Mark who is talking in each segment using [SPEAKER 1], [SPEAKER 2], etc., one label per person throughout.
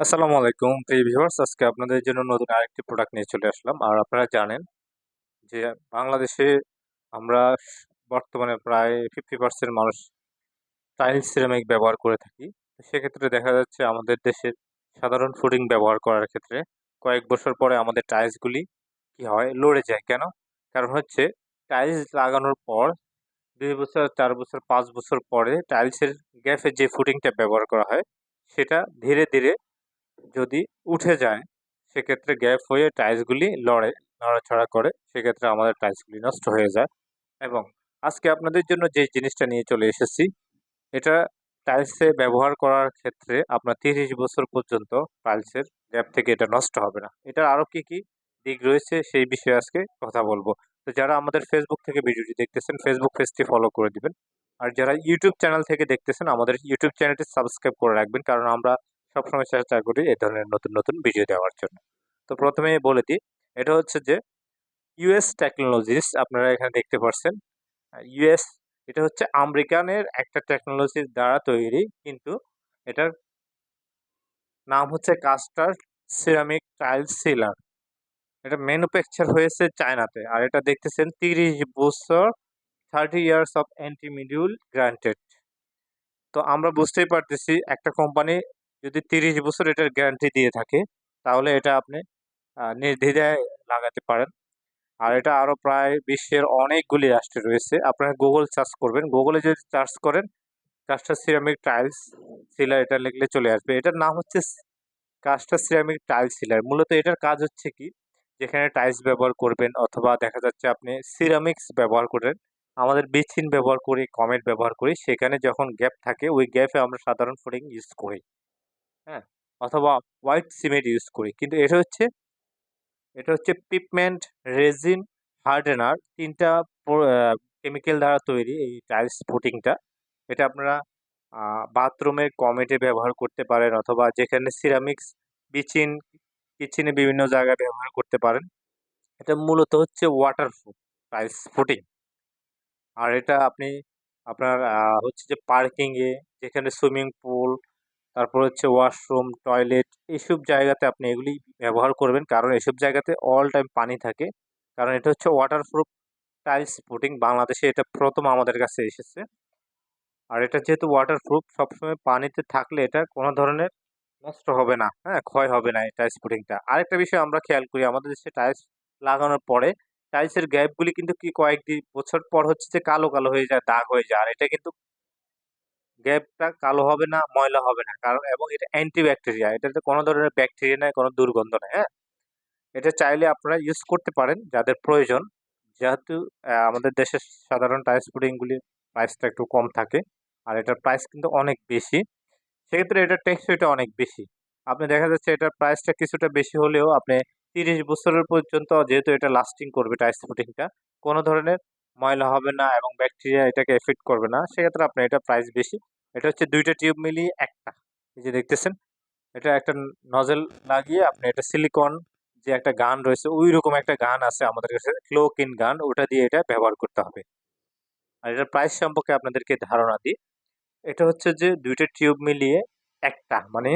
[SPEAKER 1] আসসালামু আলাইকুম। প্রিয় ভিউয়ার্স, আজকে আপনাদের জন্য নতুন আরেকটি প্রোডাক্ট নিয়ে চলে আসলাম। আর আপনারা জানেন যে বাংলাদেশে আমরা বর্তমানে প্রায় ফিফটি পার্সেন্ট মানুষ টাইলস সিরামিক ব্যবহার করে থাকি। সেক্ষেত্রে দেখা যাচ্ছে আমাদের দেশের সাধারণ ফুডিং ব্যবহার করার ক্ষেত্রে কয়েক বছর পরে আমাদের টাইলসগুলি কি হয়, লড়ে যায়। কেন? কারণ হচ্ছে টাইলস লাগানোর পর দুই বছর, চার বছর, পাঁচ বছর পরে টাইলসের গ্যাপে যে ফুটিংটা ব্যবহার করা হয়, সেটা ধীরে ধীরে যদি উঠে যায়, সেক্ষেত্রে গ্যাপ হয়ে টাইলসগুলি লড়ে নড়াছড়া করে, সেক্ষেত্রে আমাদের টাইলসগুলি নষ্ট হয়ে যায়। এবং আজকে আপনাদের জন্য যে জিনিসটা নিয়ে চলে এসেছি, এটা টাইলসে ব্যবহার করার ক্ষেত্রে আপনার তিরিশ বছর পর্যন্ত টাইলসের গ্যাপ থেকে এটা নষ্ট হবে না। এটা আরও কি কি দিক রয়েছে, সেই বিষয়ে আজকে কথা বলব। তো যারা আমাদের ফেসবুক থেকে ভিডিওটি দেখতেছেন ফেসবুক পেজটি ফলো করে দিবেন। আর যারা ইউটিউব চ্যানেল থেকে দেখতেছেন, আমাদের ইউটিউব চ্যানেলটি সাবস্ক্রাইব করে রাখবেন। কারণ আমরা সবসময় চেষ্টা করি এই ধরনের নতুন নতুন ভিডিও দেওয়ার জন্য। তো প্রথমে বলে দিই, এটা হচ্ছে যে ইউএস টেকনোলজিস আপনারা এখানে দেখতে পাচ্ছেন ইউএস এটা হচ্ছে আমেরিকানের একটা টেকনোলজির দ্বারা তৈরি, কিন্তু এটার নাম হচ্ছে কাস্টার সিরামিক টাইল সিলার এটা ম্যানুফ্যাকচার হয়েছে চায়নাতে, আর এটা দেখতেছেন তিরিশ বছর thirty years of antimodule granted তো আমরা বুঝতেই পারতেছি, একটা কোম্পানি যদি তিরিশ বছর এটার গ্যারান্টি দিয়ে থাকে, তাহলে এটা আপনি নির্দ্বিধায় লাগাতে পারেন। আর এটা আরও প্রায় বিশ্বের অনেকগুলি রাষ্ট্রে রয়েছে। আপনারা গুগল সার্চ করবেন। গুগলে যদি সার্চ করেন কাস্টার সিরামিক টাইলস সিলার এটা লিখলে চলে আসবে। এটার নাম হচ্ছে কাস্টার সিরামিক টাইলস সিলার মূলত এটার কাজ হচ্ছে কি? যেখানে টাইলস ব্যবহার করবেন অথবা দেখা যাচ্ছে আপনি সিরামিক্স ব্যবহার করেন, আমাদের বিচিন ব্যবহার করি কমেট ব্যবহার করি, সেখানে যখন গ্যাপ থাকে, ওই গ্যাপে আমরা সাধারণ ফুডিং ইউজ করি। হ্যাঁ? অথবা হোয়াইট সিমেন্ট ইউজ করি। কিন্তু এটা হচ্ছে এটা হচ্ছে পিপমেন্ট রেজিন হার্ডেনার তিনটা কেমিক্যাল দ্বারা তৈরি এই টাইলস ফুটিংটা এটা আপনারা বাথরুমের কমেটে ব্যবহার করতে পারেন অথবা যেখানে সিরামিক্স বিচিন কিচেনে বিভিন্ন জায়গায় ব্যবহার করতে পারেন। এটা মূলত হচ্ছে ওয়াটারপ্রুফ টাইলস ফুটিং আর এটা আপনি আপনার হচ্ছে যে পার্কিংয়ে যেখানে সুইমিং পুল তারপর হচ্ছে ওয়াশরুম টয়লেট এইসব জায়গাতে আপনি এগুলি ব্যবহার করবেন। কারণ এসব জায়গাতে অল টাইম পানি থাকে। কারণ এটা হচ্ছে ওয়াটারপ্রুফ টাইলস ফুটিং বাংলাদেশে এটা প্রথম আমাদের কাছে এসেছে। আর এটা যেহেতু ওয়াটারপ্রুফ সবসময় পানিতে থাকলে এটা কোনো ধরনের নষ্ট হবে না। হ্যাঁ ক্ষয় হবে না এই টাইলস ফুটিংটা আরেকটা বিষয় আমরা খেয়াল করি, আমাদের দেশে টাইলস লাগানোর পরে টাইলসের গ্যাপগুলি কিন্তু কি কয়েকটি বছর পর হচ্ছে যে কালো কালো হয়ে যায়, দাগ হয়ে যায়। আর এটা কিন্তু গ্যাপটা কালো হবে না, ময়লা হবে না। কারণ, এবং এটা অ্যান্টিব্যাকটেরিয়া এটাতে কোনো ধরনের ব্যাকটেরিয়া নেই, কোনো দুর্গন্ধ নেই হ্যাঁ? এটা চাইলে আপনারা ইউজ করতে পারেন, যাদের প্রয়োজন। যেহেতু আমাদের দেশের সাধারণ টাইলস পুডিংগুলির প্রাইসটা একটু কম থাকে, আর এটার প্রাইস কিন্তু অনেক বেশি। সেক্ষেত্রে এটার টেক্সটাইটা অনেক বেশি। আপনি দেখা যাচ্ছে এটার প্রাইসটা কিছুটা বেশি হলেও আপনি তিরিশ বছরের পর্যন্ত যেহেতু এটা লাস্টিং করবে টাইলস পুটিংটা কোনো ধরনের ময়লা হবে না এবং ব্যাকটেরিয়া এটাকে এফেক্ট করবে না, সেক্ষেত্রে আপনার এটা প্রাইস বেশি। এটা হচ্ছে দুইটা টিউব মিলিয়ে একটা। এই যে দেখতেছেন, এটা একটা নজেল লাগিয়ে আপনি এটা সিলিকন যে একটা গান রয়েছে ওই রকম একটা গান আছে আমাদের কাছে ক্লোকিন গান, ওটা দিয়ে এটা ব্যবহার করতে হবে। আর এটার প্রাইস সম্পর্কে আপনাদেরকে ধারণা দিই। এটা হচ্ছে যে দুইটা টিউব মিলিয়ে একটা মানে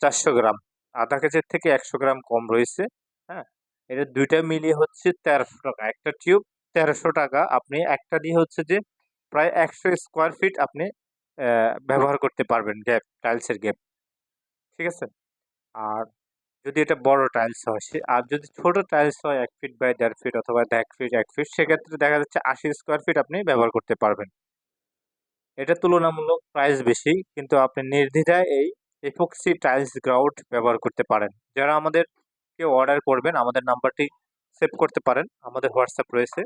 [SPEAKER 1] চারশো গ্রাম। আধা কেজির থেকে একশো গ্রাম কম রয়েছে হ্যাঁ? এটা দুইটা মিলিয়ে হচ্ছে তেরোশো টাকা। একটা টিউব তেরোশো টাকা। আপনি একটা দিয়ে হচ্ছে যে প্রায় একশো স্কোয়ার ফিট আপনি ব্যবহার করতে পারবেন গ্যাপ টাইলসের গ্যাপ ঠিক আছে? আর যদি এটা বড় টাইলস হয়, সে, আর যদি ছোট টাইলস হয়, এক ফিট বাই দেড় ফিট অথবা এক ফিট এক ফিট সেক্ষেত্রে দেখা যাচ্ছে আশি স্কোয়ার ফিট আপনি ব্যবহার করতে পারবেন। এটা তুলনামূলক প্রাইস বেশি, কিন্তু আপনি নির্দ্বিধায় এই এপক্সি টাইলস গ্রাউট ব্যবহার করতে পারেন। যারা আমাদের কেউ অর্ডার করবেন, আমাদের নাম্বারটি সেভ করতে পারেন। আমাদের হোয়াটসঅ্যাপ রয়েছে।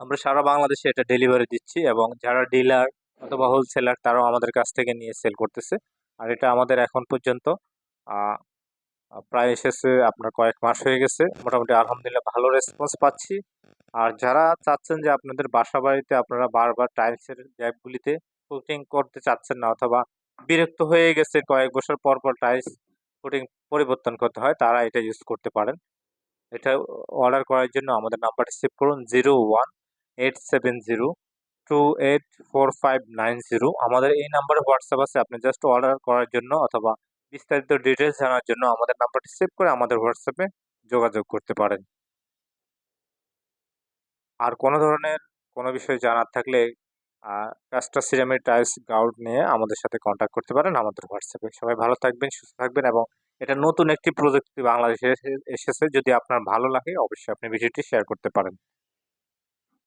[SPEAKER 1] আমরা সারা বাংলাদেশে এটা ডেলিভারি দিচ্ছি এবং যারা ডিলার অথবা হোলসেলার তারাও আমাদের কাছ থেকে নিয়ে সেল করতেছে। আর এটা আমাদের এখন পর্যন্ত প্রায় এসেছে আপনার কয়েক মাস হয়ে গেছে। মোটামুটি আলহামদুলিল্লাহ ভালো রেসপন্স পাচ্ছি। আর যারা চাচ্ছেন যে আপনাদের বাসা বাড়িতে আপনারা বারবার টাইলসের গ্যাপগুলিতে কুকিং করতে চাচ্ছেন না অথবা বিরক্ত হয়ে গেছে, কয়েক বছর পর পর টাইলস ফুটিং পরিবর্তন করতে হয়, তারা এটা ইউজ করতে পারেন। এটা অর্ডার করার জন্য আমাদের নাম্বারটি সেভ করুন zero one eight seven zero two eight four five nine zero আমাদের এই নাম্বারে হোয়াটসঅ্যাপ আছে, আপনি জাস্ট অর্ডার করার জন্য অথবা বিস্তারিত ডিটেলস জানার জন্য আমাদের নাম্বারটি সেভ করে আমাদের হোয়াটসঅ্যাপে যোগাযোগ করতে পারেন। আর কোনো ধরনের কোনো বিষয় জানার থাকলে কাস্টা সিরামিক টাইলস গাউড নিয়ে আমাদের সাথে কন্ট্যাক্ট করতে পারেন আমাদের হোয়াটসঅ্যাপে সবাই ভালো থাকবেন, সুস্থ থাকবেন এবং এটা নতুন একটি প্রযুক্তি বাংলাদেশে এসে- এসেছে, যদি আপনার ভালো লাগে অবশ্যই আপনি ভিডিওটি শেয়ার করতে পারেন।